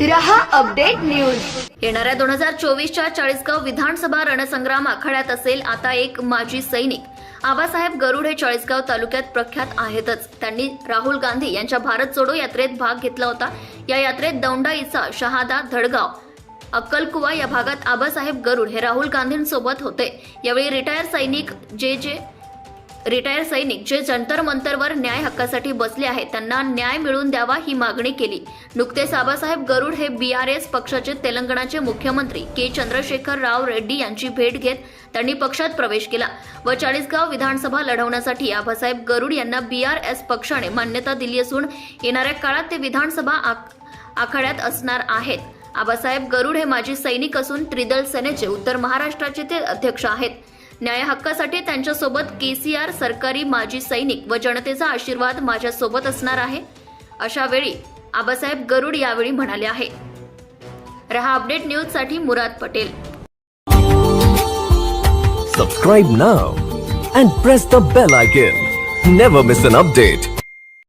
Update news. येणाऱ्या दोन हजार चोवीसच्या चाळीसगाव विधानसभा रणसंग्राम आखाड्यात असेल आता एक माजी सैनिक. आबासाहेब गरुड हे चाळीसगाव तालुक्यात प्रख्यात आहेतच. त्यांनी राहुल गांधी यांच्या भारत जोडो यात्रेत भाग घेतला होता. या यात्रेत दौंडा इचा शहादा धडगाव अक्कलकुवा या भागात आबासाहेब गरुड हे राहुल गांधींसोबत होते. यावेळी रिटायर सैनिक जे जे रिटायर सैनिक जे जंतर मंतरवर न्याय हक्कासाठी बसले आहेत त्यांना न्याय मिळवून द्यावा ही मागणी केली. नुकतेच आबासाहेब गरुड हे बी आर एस पक्षाचे तेलंगणाचे मुख्यमंत्री के चंद्रशेखर राव रेड्डी यांची भेट घेत त्यांनी पक्षात प्रवेश केला. व चाळीसगाव विधानसभा लढवण्यासाठी आबासाहेब गरुड यांना बी आर एस पक्षाने मान्यता दिली असून येणाऱ्या काळात ते विधानसभा आखाड्यात असणार आहेत. आबासाहेब गरुड हे माजी सैनिक असून त्रिदल सेनेचे उत्तर महाराष्ट्राचे ते अध्यक्ष आहेत. न्याय हक्कासाठी त्यांच्यासोबत आर सरकारी माजी सैनिक व जनतेचा आशीर्वाद माझ्यासोबत असणार आहे. अशा वेळी आबासाहेब गरुड यावेळी म्हणाले आहे. रहा अपडेट न्यूजसाठी Murad Patel. Subscribe now and press the bell icon never miss an update